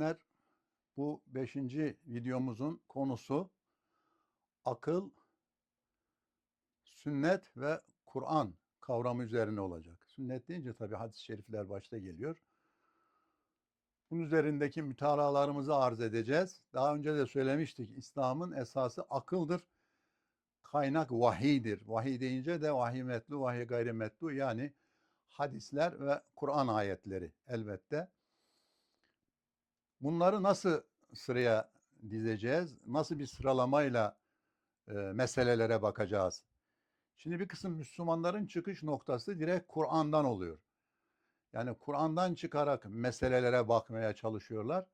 dinleyenler bu beşinci videomuzun konusu akıl, sünnet ve Kur'an kavramı üzerine olacak. Sünnet deyince tabi hadis-i şerifler başta geliyor. Bunun üzerindeki mütalalarımızı arz edeceğiz. Daha önce de söylemiştik İslam'ın esası akıldır. Kaynak vahiydir. Vahiy deyince de vahiy metlu, vahiy gayrimetlu yani hadisler ve Kur'an ayetleri elbette. Bunları nasıl sıraya dizeceğiz? Nasıl bir sıralamayla e, meselelere bakacağız? Şimdi bir kısım Müslümanların çıkış noktası direkt Kur'an'dan oluyor. Yani Kur'an'dan çıkarak meselelere bakmaya çalışıyorlar.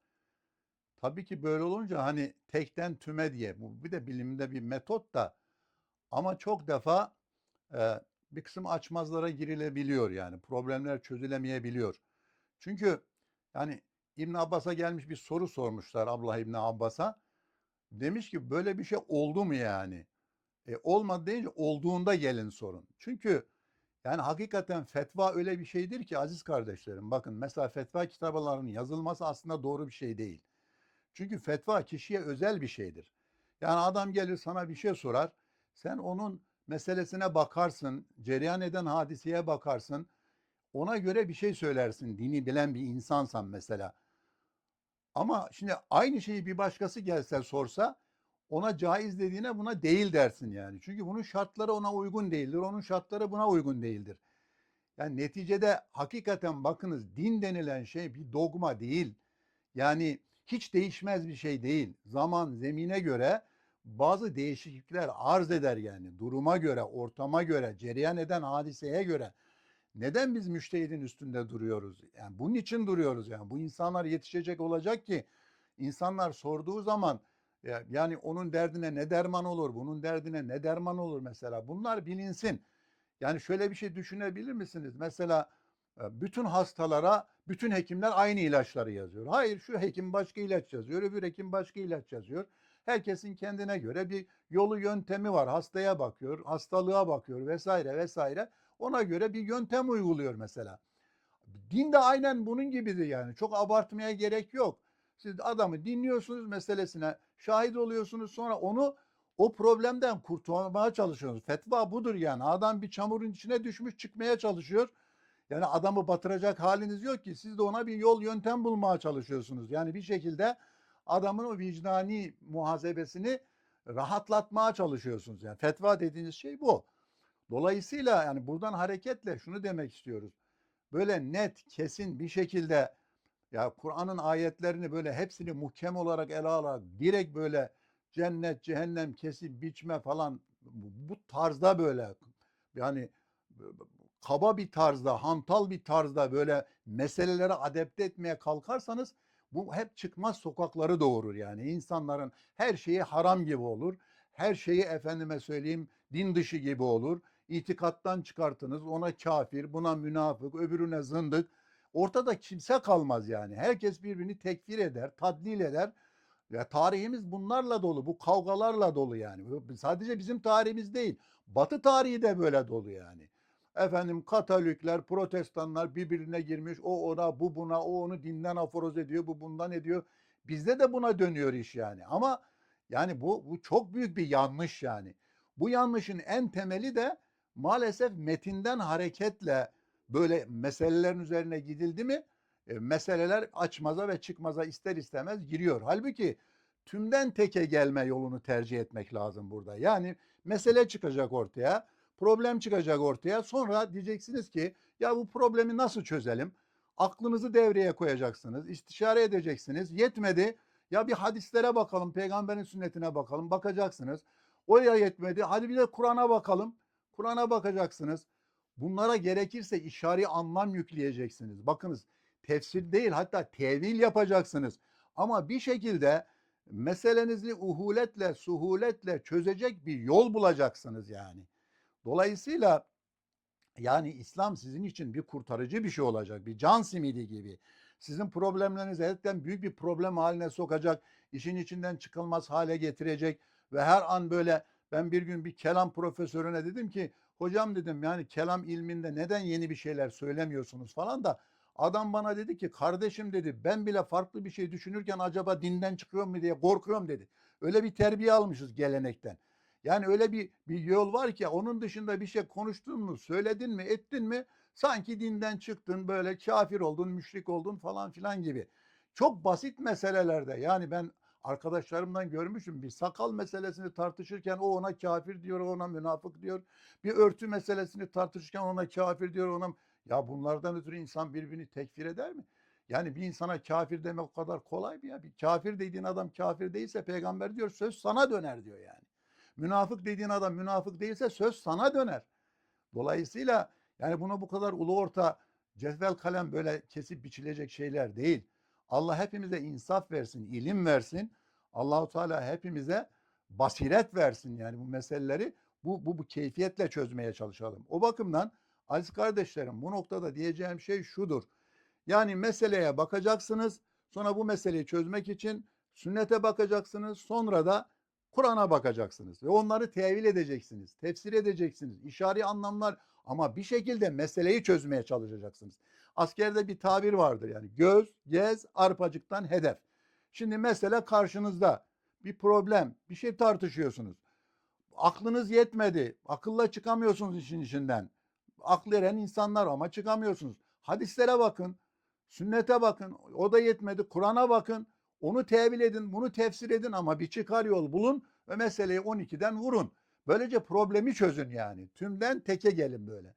Tabii ki böyle olunca hani tekten tüme diye bu bir de bilimde bir metot da ama çok defa e, bir kısım açmazlara girilebiliyor yani problemler çözülemeyebiliyor. Çünkü yani İbn Abbas'a gelmiş bir soru sormuşlar Abdullah İbn Abbas'a. Demiş ki böyle bir şey oldu mu yani? E, olmadı deyince olduğunda gelin sorun. Çünkü yani hakikaten fetva öyle bir şeydir ki aziz kardeşlerim bakın mesela fetva kitaplarının yazılması aslında doğru bir şey değil. Çünkü fetva kişiye özel bir şeydir. Yani adam gelir sana bir şey sorar. Sen onun meselesine bakarsın, cereyan eden hadiseye bakarsın. Ona göre bir şey söylersin. Dini bilen bir insansan mesela. Ama şimdi aynı şeyi bir başkası gelse sorsa ona caiz dediğine buna değil dersin yani. Çünkü bunun şartları ona uygun değildir. Onun şartları buna uygun değildir. Yani neticede hakikaten bakınız din denilen şey bir dogma değil. Yani hiç değişmez bir şey değil. Zaman, zemine göre bazı değişiklikler arz eder yani. Duruma göre, ortama göre, cereyan eden hadiseye göre. Neden biz müştehidin üstünde duruyoruz? Yani bunun için duruyoruz yani. Bu insanlar yetişecek olacak ki insanlar sorduğu zaman yani onun derdine ne derman olur, bunun derdine ne derman olur mesela. Bunlar bilinsin. Yani şöyle bir şey düşünebilir misiniz? Mesela e, bütün hastalara bütün hekimler aynı ilaçları yazıyor. Hayır şu hekim başka ilaç yazıyor, öbür hekim başka ilaç yazıyor. Herkesin kendine göre bir yolu yöntemi var. Hastaya bakıyor, hastalığa bakıyor vesaire vesaire. Ona göre bir yöntem uyguluyor mesela. Din de aynen bunun gibidir yani. Çok abartmaya gerek yok. Siz adamı dinliyorsunuz meselesine şahit oluyorsunuz sonra onu o problemden kurtulmaya çalışıyorsunuz. Fetva budur yani. Adam bir çamurun içine düşmüş çıkmaya çalışıyor. Yani adamı batıracak haliniz yok ki. Siz de ona bir yol yöntem bulmaya çalışıyorsunuz. Yani bir şekilde adamın o vicdani muhasebesini rahatlatmaya çalışıyorsunuz. Yani fetva dediğiniz şey bu. Dolayısıyla yani buradan hareketle şunu demek istiyoruz. Böyle net, kesin bir şekilde ya Kur'an'ın ayetlerini böyle hepsini muhkem olarak ele alarak direkt böyle cennet, cehennem, kesip biçme falan bu tarzda böyle yani kaba bir tarzda, hantal bir tarzda böyle meselelere adapte etmeye kalkarsanız bu hep çıkmaz sokakları doğurur yani. insanların her şeyi haram gibi olur. Her şeyi efendime söyleyeyim din dışı gibi olur. İtikattan çıkartınız ona kafir, buna münafık, öbürüne zındık. Ortada kimse kalmaz yani. Herkes birbirini tekfir eder, tadlil eder. Ya tarihimiz bunlarla dolu, bu kavgalarla dolu yani. Sadece bizim tarihimiz değil. Batı tarihi de böyle dolu yani. Efendim Katolikler, Protestanlar birbirine girmiş. O ona, bu buna, o onu dinden aforoz ediyor, bu bundan ediyor. Bizde de buna dönüyor iş yani. Ama yani bu, bu çok büyük bir yanlış yani. Bu yanlışın en temeli de maalesef metinden hareketle böyle meselelerin üzerine gidildi mi e, meseleler açmaza ve çıkmaza ister istemez giriyor. Halbuki tümden teke gelme yolunu tercih etmek lazım burada. Yani mesele çıkacak ortaya, problem çıkacak ortaya. Sonra diyeceksiniz ki ya bu problemi nasıl çözelim? Aklınızı devreye koyacaksınız, istişare edeceksiniz. Yetmedi. Ya bir hadislere bakalım, peygamberin sünnetine bakalım, bakacaksınız. O ya yetmedi. Hadi bir de Kur'an'a bakalım. Kur'an'a bakacaksınız. Bunlara gerekirse işari anlam yükleyeceksiniz. Bakınız tefsir değil hatta tevil yapacaksınız. Ama bir şekilde meselenizi uhuletle, suhuletle çözecek bir yol bulacaksınız yani. Dolayısıyla yani İslam sizin için bir kurtarıcı bir şey olacak. Bir can simidi gibi. Sizin problemlerinizi etten büyük bir problem haline sokacak. işin içinden çıkılmaz hale getirecek. Ve her an böyle ben bir gün bir kelam profesörüne dedim ki hocam dedim yani kelam ilminde neden yeni bir şeyler söylemiyorsunuz falan da Adam bana dedi ki kardeşim dedi ben bile farklı bir şey düşünürken acaba dinden çıkıyor mu diye korkuyorum dedi. Öyle bir terbiye almışız gelenekten. Yani öyle bir, bir yol var ki onun dışında bir şey konuştun mu, söyledin mi, ettin mi sanki dinden çıktın böyle kafir oldun, müşrik oldun falan filan gibi. Çok basit meselelerde yani ben arkadaşlarımdan görmüşüm bir sakal meselesini tartışırken o ona kafir diyor, ona münafık diyor. Bir örtü meselesini tartışırken ona kafir diyor, ona ya bunlardan ötürü insan birbirini tekfir eder mi? Yani bir insana kafir demek o kadar kolay mı ya? Bir kafir dediğin adam kafir değilse peygamber diyor söz sana döner diyor yani. Münafık dediğin adam münafık değilse söz sana döner. Dolayısıyla yani bunu bu kadar ulu orta cetvel kalem böyle kesip biçilecek şeyler değil. Allah hepimize insaf versin, ilim versin. Allahu Teala hepimize basiret versin yani bu meseleleri bu, bu, bu keyfiyetle çözmeye çalışalım. O bakımdan aziz kardeşlerim bu noktada diyeceğim şey şudur. Yani meseleye bakacaksınız. Sonra bu meseleyi çözmek için sünnete bakacaksınız. Sonra da Kur'an'a bakacaksınız ve onları tevil edeceksiniz, tefsir edeceksiniz, işari anlamlar ama bir şekilde meseleyi çözmeye çalışacaksınız. Askerde bir tabir vardır yani göz, gez, arpacıktan hedef. Şimdi mesele karşınızda bir problem, bir şey tartışıyorsunuz. Aklınız yetmedi, akılla çıkamıyorsunuz işin içinden. Aklı eren insanlar ama çıkamıyorsunuz. Hadislere bakın, sünnete bakın, o da yetmedi, Kur'an'a bakın. Onu tevil edin, bunu tefsir edin ama bir çıkar yol bulun ve meseleyi 12'den vurun. Böylece problemi çözün yani. Tümden teke gelin böyle.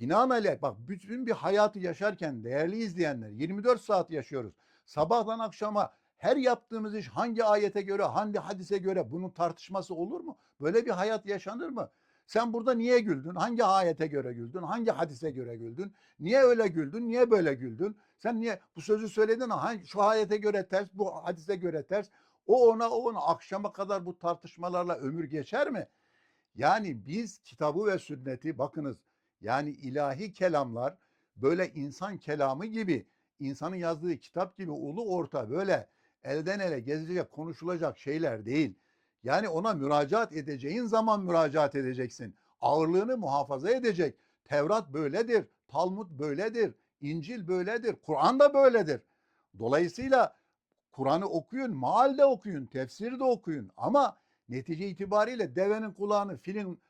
Binaenaleyh bak bütün bir hayatı yaşarken değerli izleyenler 24 saat yaşıyoruz. Sabahtan akşama her yaptığımız iş hangi ayete göre, hangi hadise göre bunun tartışması olur mu? Böyle bir hayat yaşanır mı? Sen burada niye güldün? Hangi ayete göre güldün? Hangi hadise göre güldün? Niye öyle güldün? Niye böyle güldün? Sen niye bu sözü söyledin ama şu ayete göre ters, bu hadise göre ters. O ona o ona akşama kadar bu tartışmalarla ömür geçer mi? Yani biz kitabı ve sünneti bakınız yani ilahi kelamlar böyle insan kelamı gibi insanın yazdığı kitap gibi ulu orta böyle elden ele gezilecek konuşulacak şeyler değil. Yani ona müracaat edeceğin zaman müracaat edeceksin. Ağırlığını muhafaza edecek. Tevrat böyledir, Talmud böyledir, İncil böyledir, Kur'an da böyledir. Dolayısıyla Kur'an'ı okuyun, meal de okuyun, tefsiri de okuyun ama netice itibariyle devenin kulağını, filin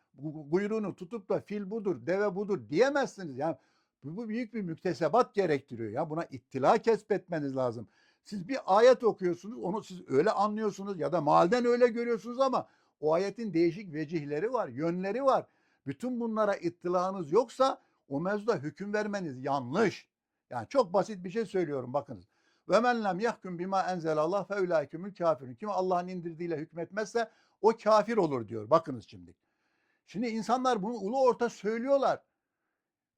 kuyruğunu tutup da fil budur, deve budur diyemezsiniz. Yani bu büyük bir müktesebat gerektiriyor. Ya buna ittila kesbetmeniz lazım. Siz bir ayet okuyorsunuz, onu siz öyle anlıyorsunuz ya da malden öyle görüyorsunuz ama o ayetin değişik vecihleri var, yönleri var. Bütün bunlara ittilanız yoksa o mevzuda hüküm vermeniz yanlış. Yani çok basit bir şey söylüyorum bakınız. Ve men lem yahkum bima enzelallah fe ulaikümül kafirun. Kim Allah'ın indirdiğiyle hükmetmezse o kafir olur diyor. Bakınız şimdi. Şimdi insanlar bunu ulu orta söylüyorlar.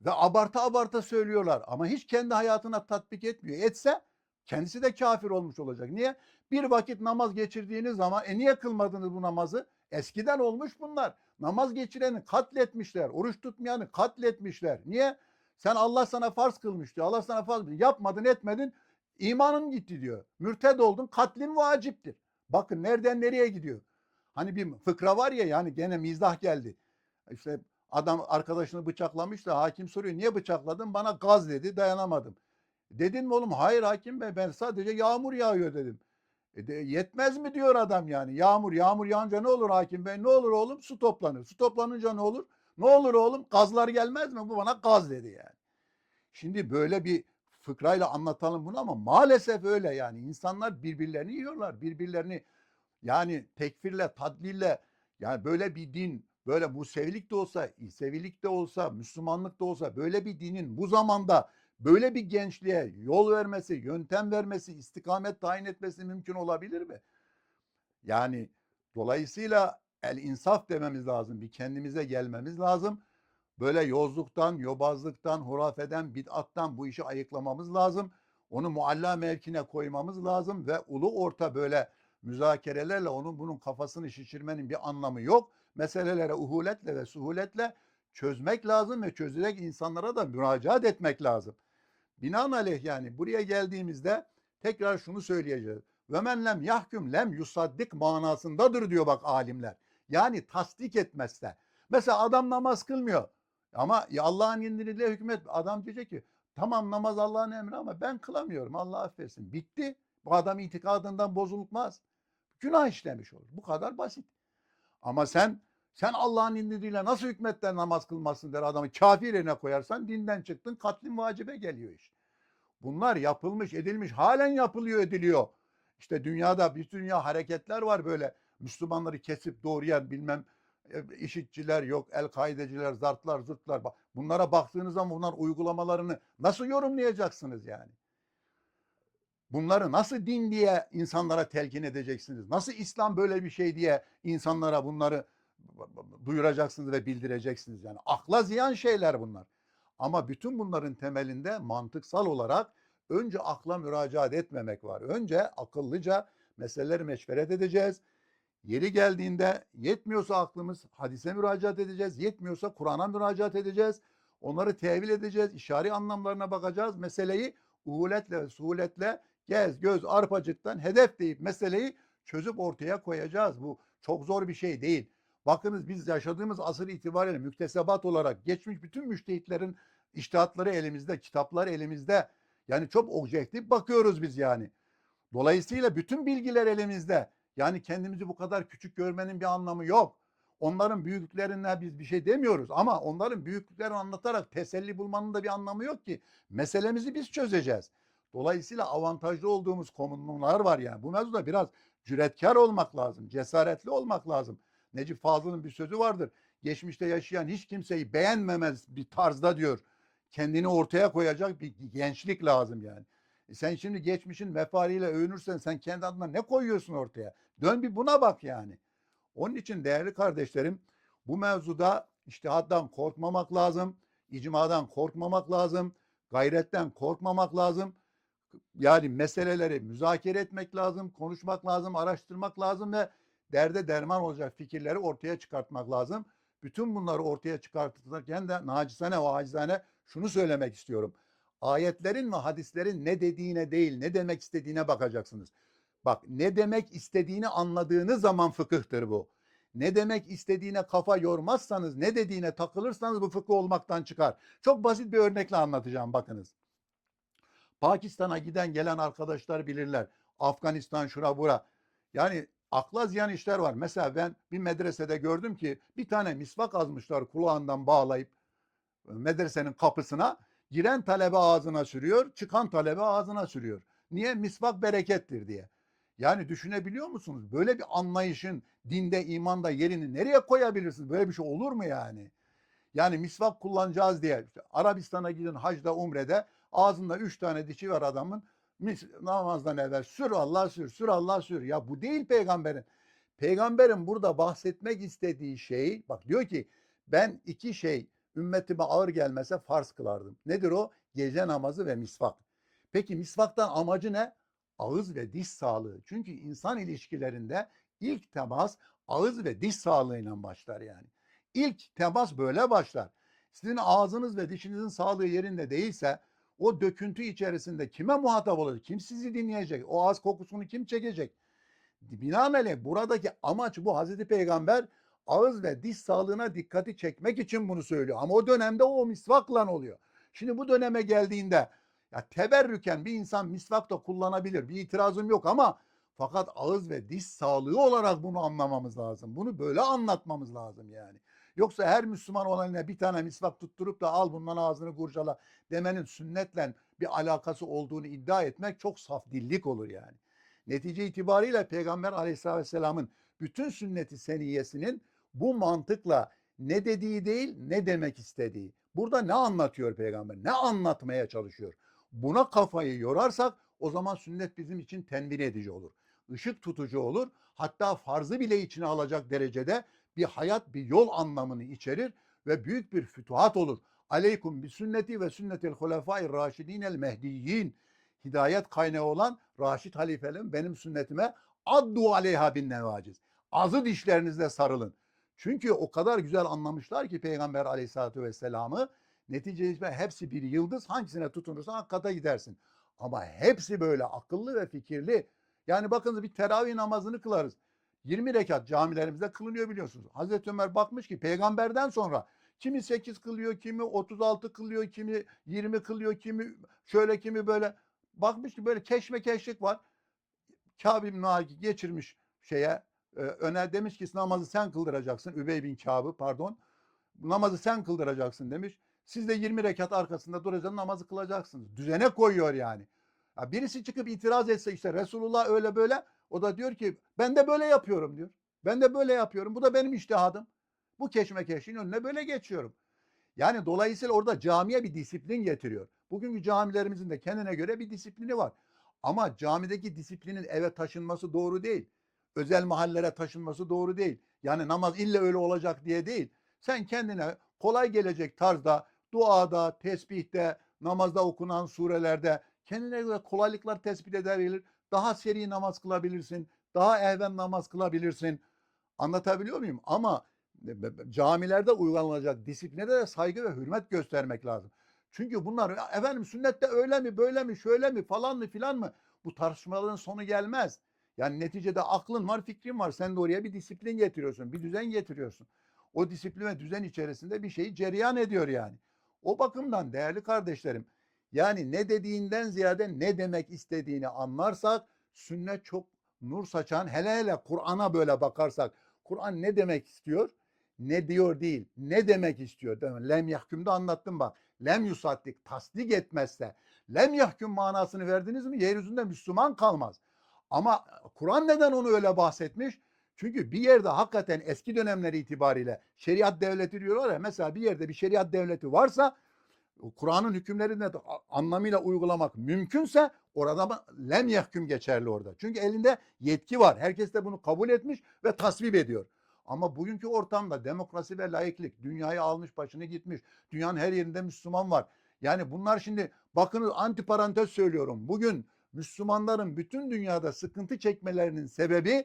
Ve abarta abarta söylüyorlar. Ama hiç kendi hayatına tatbik etmiyor. Etse kendisi de kafir olmuş olacak. Niye? Bir vakit namaz geçirdiğiniz zaman e niye kılmadınız bu namazı? Eskiden olmuş bunlar. Namaz geçireni katletmişler. Oruç tutmayanı katletmişler. Niye? Sen Allah sana farz kılmış diyor. Allah sana farz kılmış. Yapmadın etmedin imanın gitti diyor. Mürted oldun katlin vaciptir. Bakın nereden nereye gidiyor. Hani bir fıkra var ya yani gene mizah geldi. İşte adam arkadaşını bıçaklamış da hakim soruyor niye bıçakladın? Bana gaz dedi dayanamadım. Dedin mi oğlum? Hayır hakim bey ben sadece yağmur yağıyor dedim. E de, yetmez mi diyor adam yani. Yağmur yağmur yağınca ne olur hakim bey? Ne olur oğlum? Su toplanır. Su toplanınca ne olur? Ne olur oğlum? Gazlar gelmez mi? Bu bana gaz dedi yani. Şimdi böyle bir fıkrayla anlatalım bunu ama maalesef öyle yani. insanlar birbirlerini yiyorlar. Birbirlerini yani tekfirle, tadlille yani böyle bir din, böyle Musevilik de olsa, İsevilik de olsa, Müslümanlık da olsa böyle bir dinin bu zamanda böyle bir gençliğe yol vermesi, yöntem vermesi, istikamet tayin etmesi mümkün olabilir mi? Yani dolayısıyla el insaf dememiz lazım. Bir kendimize gelmemiz lazım. Böyle yozluktan, yobazlıktan, hurafeden, bid'attan bu işi ayıklamamız lazım. Onu mualla mevkine koymamız lazım ve ulu orta böyle müzakerelerle onun bunun kafasını şişirmenin bir anlamı yok. Meselelere uhuletle ve suhuletle çözmek lazım ve çözülecek insanlara da müracaat etmek lazım. Binaenaleyh yani buraya geldiğimizde tekrar şunu söyleyeceğiz. Ve men lem yahkum lem yusaddik manasındadır diyor bak alimler. Yani tasdik etmezse. Mesela adam namaz kılmıyor. Ama Allah'ın indirdiğiyle hükmet. Adam diyecek ki Tamam namaz Allah'ın emri ama ben kılamıyorum. Allah affetsin. Bitti. Bu adam itikadından bozulmaz. Günah işlemiş olur. Bu kadar basit. Ama sen sen Allah'ın indiriyle nasıl hükmetten namaz kılmasın der adamı kafir yerine koyarsan dinden çıktın katlin vacibe geliyor iş. Bunlar yapılmış edilmiş halen yapılıyor ediliyor. İşte dünyada bir dünya hareketler var böyle Müslümanları kesip doğrayan bilmem e, işitçiler yok, el-kaideciler, zartlar, zırtlar. Bunlara baktığınız zaman bunlar uygulamalarını nasıl yorumlayacaksınız yani? Bunları nasıl din diye insanlara telkin edeceksiniz? Nasıl İslam böyle bir şey diye insanlara bunları duyuracaksınız ve bildireceksiniz? Yani akla ziyan şeyler bunlar. Ama bütün bunların temelinde mantıksal olarak önce akla müracaat etmemek var. Önce akıllıca meseleleri meşveret edeceğiz. Yeri geldiğinde yetmiyorsa aklımız hadise müracaat edeceğiz. Yetmiyorsa Kur'an'a müracaat edeceğiz. Onları tevil edeceğiz. işari anlamlarına bakacağız. Meseleyi uhuletle suhuletle gez göz arpacıktan hedef deyip meseleyi çözüp ortaya koyacağız. Bu çok zor bir şey değil. Bakınız biz yaşadığımız asır itibariyle müktesebat olarak geçmiş bütün müştehitlerin iştihatları elimizde, kitapları elimizde. Yani çok objektif bakıyoruz biz yani. Dolayısıyla bütün bilgiler elimizde. Yani kendimizi bu kadar küçük görmenin bir anlamı yok. Onların büyüklüklerine biz bir şey demiyoruz ama onların büyüklüklerini anlatarak teselli bulmanın da bir anlamı yok ki. Meselemizi biz çözeceğiz. Dolayısıyla avantajlı olduğumuz konular var yani. Bu mevzuda biraz cüretkar olmak lazım, cesaretli olmak lazım. Necip Fazıl'ın bir sözü vardır. Geçmişte yaşayan hiç kimseyi beğenmemez bir tarzda diyor. Kendini ortaya koyacak bir gençlik lazım yani. E sen şimdi geçmişin vefaliyle övünürsen sen kendi adına ne koyuyorsun ortaya? Dön bir buna bak yani. Onun için değerli kardeşlerim bu mevzuda iştihattan korkmamak lazım. icmadan korkmamak lazım. Gayretten korkmamak lazım. Yani meseleleri müzakere etmek lazım, konuşmak lazım, araştırmak lazım ve derde derman olacak fikirleri ortaya çıkartmak lazım. Bütün bunları ortaya çıkartırken de nacizane ve acizane şunu söylemek istiyorum. Ayetlerin ve hadislerin ne dediğine değil, ne demek istediğine bakacaksınız. Bak ne demek istediğini anladığınız zaman fıkıhtır bu. Ne demek istediğine kafa yormazsanız, ne dediğine takılırsanız bu fıkıh olmaktan çıkar. Çok basit bir örnekle anlatacağım bakınız. Pakistan'a giden gelen arkadaşlar bilirler. Afganistan şura bura. Yani akla ziyan işler var. Mesela ben bir medresede gördüm ki bir tane misvak azmışlar kulağından bağlayıp e, medresenin kapısına. Giren talebe ağzına sürüyor, çıkan talebe ağzına sürüyor. Niye? Misvak berekettir diye. Yani düşünebiliyor musunuz? Böyle bir anlayışın dinde, imanda yerini nereye koyabilirsiniz? Böyle bir şey olur mu yani? Yani misvak kullanacağız diye. İşte Arabistan'a gidin hacda, umrede ağzında üç tane dişi var adamın. Mis, namazdan evvel sür Allah sür, sür Allah sür. Ya bu değil peygamberin. Peygamberin burada bahsetmek istediği şey, bak diyor ki ben iki şey ümmetime ağır gelmese farz kılardım. Nedir o? Gece namazı ve misvak. Peki misvaktan amacı ne? Ağız ve diş sağlığı. Çünkü insan ilişkilerinde ilk temas ağız ve diş sağlığıyla başlar yani. İlk temas böyle başlar. Sizin ağzınız ve dişinizin sağlığı yerinde değilse o döküntü içerisinde kime muhatap olacak? Kim sizi dinleyecek? O ağız kokusunu kim çekecek? Binaenaleyh buradaki amaç bu. Hazreti Peygamber ağız ve diş sağlığına dikkati çekmek için bunu söylüyor. Ama o dönemde o misvakla oluyor. Şimdi bu döneme geldiğinde ya teberrüken bir insan misvak da kullanabilir. Bir itirazım yok ama fakat ağız ve diş sağlığı olarak bunu anlamamız lazım. Bunu böyle anlatmamız lazım yani. Yoksa her Müslüman olanına bir tane misvak tutturup da al bundan ağzını kurcala demenin sünnetle bir alakası olduğunu iddia etmek çok saf dillik olur yani. Netice itibariyle Peygamber aleyhisselatü vesselamın bütün sünneti seniyesinin bu mantıkla ne dediği değil ne demek istediği. Burada ne anlatıyor peygamber? Ne anlatmaya çalışıyor? Buna kafayı yorarsak o zaman sünnet bizim için tenvir edici olur. Işık tutucu olur. Hatta farzı bile içine alacak derecede bir hayat, bir yol anlamını içerir ve büyük bir fütuhat olur. Aleykum bi sünneti ve sünnetil hulefai raşidin el mehdiyyin. Hidayet kaynağı olan Raşid halifelerin benim sünnetime addu aleyha bin nevaciz. Azı dişlerinizle sarılın. Çünkü o kadar güzel anlamışlar ki Peygamber aleyhissalatü vesselam'ı neticede hepsi bir yıldız hangisine tutunursan hakikate gidersin. Ama hepsi böyle akıllı ve fikirli. Yani bakınız bir teravih namazını kılarız. 20 rekat camilerimizde kılınıyor biliyorsunuz. Hazreti Ömer bakmış ki peygamberden sonra Kimi 8 kılıyor, kimi 36 kılıyor, kimi 20 kılıyor, kimi şöyle kimi böyle. Bakmış ki böyle keşmekeşlik var. Kâb bin geçirmiş şeye e, öne demiş ki namazı sen kıldıracaksın. Übey bin Kâb'ı pardon. Namazı sen kıldıracaksın demiş. Siz de 20 rekat arkasında duracaksınız namazı kılacaksınız. Düzene koyuyor yani. Ya birisi çıkıp itiraz etse işte Resulullah öyle böyle o da diyor ki ben de böyle yapıyorum diyor. Ben de böyle yapıyorum. Bu da benim iştihadım. Bu keşmekeşin önüne böyle geçiyorum. Yani dolayısıyla orada camiye bir disiplin getiriyor. Bugünkü camilerimizin de kendine göre bir disiplini var. Ama camideki disiplinin eve taşınması doğru değil. Özel mahallelere taşınması doğru değil. Yani namaz illa öyle olacak diye değil. Sen kendine kolay gelecek tarzda duada, tesbihte, namazda okunan surelerde kendine göre kolaylıklar tespit edebilir. Daha seri namaz kılabilirsin. Daha ehven namaz kılabilirsin. Anlatabiliyor muyum? Ama camilerde uygulanacak disipline de saygı ve hürmet göstermek lazım. Çünkü bunlar "Ya efendim sünnette öyle mi böyle mi şöyle mi falan mı filan mı bu tartışmaların sonu gelmez. Yani neticede aklın var fikrin var sen de oraya bir disiplin getiriyorsun bir düzen getiriyorsun. O disiplin ve düzen içerisinde bir şeyi cereyan ediyor yani. O bakımdan değerli kardeşlerim yani ne dediğinden ziyade ne demek istediğini anlarsak sünnet çok nur saçan hele hele Kur'an'a böyle bakarsak Kur'an ne demek istiyor? Ne diyor değil. Ne demek istiyor? Mi? Lem yahkümde anlattım bak. Lem yusattik tasdik etmezse lem yahküm manasını verdiniz mi yeryüzünde Müslüman kalmaz. Ama Kur'an neden onu öyle bahsetmiş? Çünkü bir yerde hakikaten eski dönemleri itibariyle şeriat devleti diyorlar ya mesela bir yerde bir şeriat devleti varsa Kur'an'ın hükümlerini de anlamıyla uygulamak mümkünse orada lem yahküm geçerli orada. Çünkü elinde yetki var. Herkes de bunu kabul etmiş ve tasvip ediyor. Ama bugünkü ortamda demokrasi ve laiklik dünyayı almış başını gitmiş. Dünyanın her yerinde Müslüman var. Yani bunlar şimdi bakın antiparantez söylüyorum. Bugün Müslümanların bütün dünyada sıkıntı çekmelerinin sebebi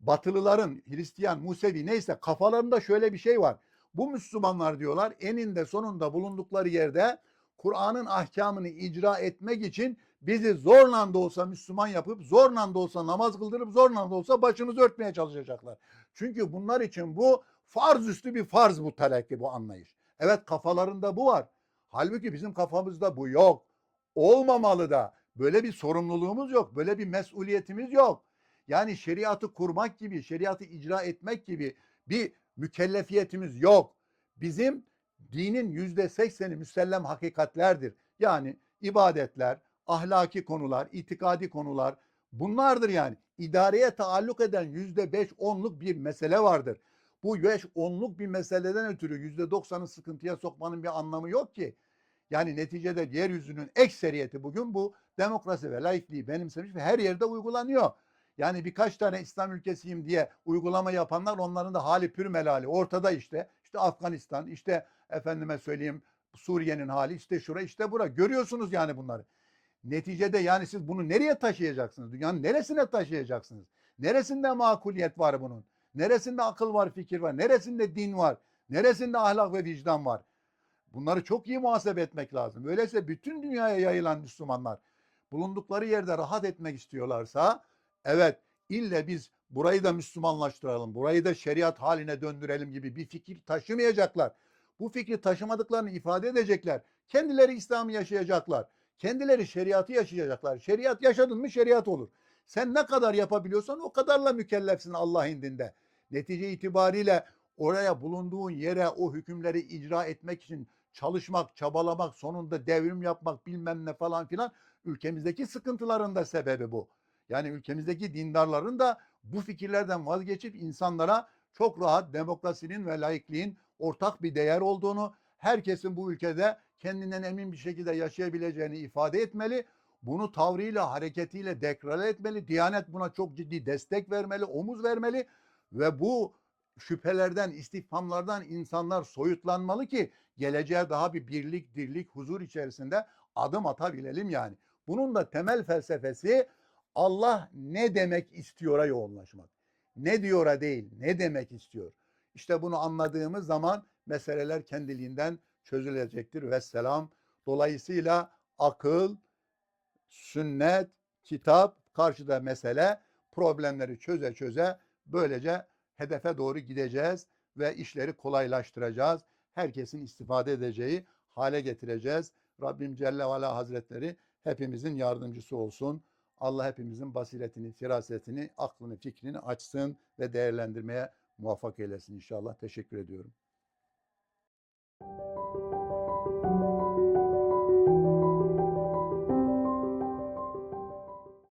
Batılıların, Hristiyan, Musevi neyse kafalarında şöyle bir şey var. Bu Müslümanlar diyorlar eninde sonunda bulundukları yerde Kur'an'ın ahkamını icra etmek için bizi zorla da olsa Müslüman yapıp zorla da olsa namaz kıldırıp zorla da olsa başımızı örtmeye çalışacaklar. Çünkü bunlar için bu farz üstü bir farz bu telakki bu anlayış. Evet kafalarında bu var. Halbuki bizim kafamızda bu yok. Olmamalı da. Böyle bir sorumluluğumuz yok. Böyle bir mesuliyetimiz yok. Yani şeriatı kurmak gibi, şeriatı icra etmek gibi bir mükellefiyetimiz yok. Bizim dinin yüzde sekseni müsellem hakikatlerdir. Yani ibadetler, ahlaki konular, itikadi konular bunlardır yani. İdareye taalluk eden yüzde beş onluk bir mesele vardır. Bu beş onluk bir meseleden ötürü yüzde doksanı sıkıntıya sokmanın bir anlamı yok ki. Yani neticede yeryüzünün ekseriyeti bugün bu demokrasi ve laikliği benimsemiş ve her yerde uygulanıyor. Yani birkaç tane İslam ülkesiyim diye uygulama yapanlar onların da hali pür melali ortada işte. İşte Afganistan, işte efendime söyleyeyim Suriye'nin hali, işte şura, işte bura. Görüyorsunuz yani bunları. Neticede yani siz bunu nereye taşıyacaksınız? Dünyanın neresine taşıyacaksınız? Neresinde makuliyet var bunun? Neresinde akıl var, fikir var? Neresinde din var? Neresinde ahlak ve vicdan var? Bunları çok iyi muhasebe etmek lazım. Öyleyse bütün dünyaya yayılan Müslümanlar bulundukları yerde rahat etmek istiyorlarsa evet ille biz burayı da Müslümanlaştıralım, burayı da şeriat haline döndürelim gibi bir fikir taşımayacaklar. Bu fikri taşımadıklarını ifade edecekler. Kendileri İslam'ı yaşayacaklar. Kendileri şeriatı yaşayacaklar. Şeriat yaşadın mı şeriat olur. Sen ne kadar yapabiliyorsan o kadarla mükellefsin Allah indinde. Netice itibariyle oraya bulunduğun yere o hükümleri icra etmek için çalışmak, çabalamak, sonunda devrim yapmak bilmem ne falan filan ülkemizdeki sıkıntıların da sebebi bu. Yani ülkemizdeki dindarların da bu fikirlerden vazgeçip insanlara çok rahat demokrasinin ve laikliğin ortak bir değer olduğunu, herkesin bu ülkede kendinden emin bir şekilde yaşayabileceğini ifade etmeli. Bunu tavrıyla, hareketiyle deklare etmeli. Diyanet buna çok ciddi destek vermeli, omuz vermeli ve bu şüphelerden, istifhamlardan insanlar soyutlanmalı ki geleceğe daha bir birlik, dirlik, huzur içerisinde adım atabilelim yani. Bunun da temel felsefesi Allah ne demek istiyora yoğunlaşmak. Ne diyora değil, ne demek istiyor. İşte bunu anladığımız zaman meseleler kendiliğinden çözülecektir. Vesselam. Dolayısıyla akıl, sünnet, kitap, karşıda mesele problemleri çöze çöze böylece hedefe doğru gideceğiz ve işleri kolaylaştıracağız. herkesin istifade edeceği hale getireceğiz. Rabbim Celle ve Ala Hazretleri hepimizin yardımcısı olsun. Allah hepimizin basiretini, firasetini, aklını, fikrini açsın ve değerlendirmeye muvaffak eylesin inşallah. Teşekkür ediyorum.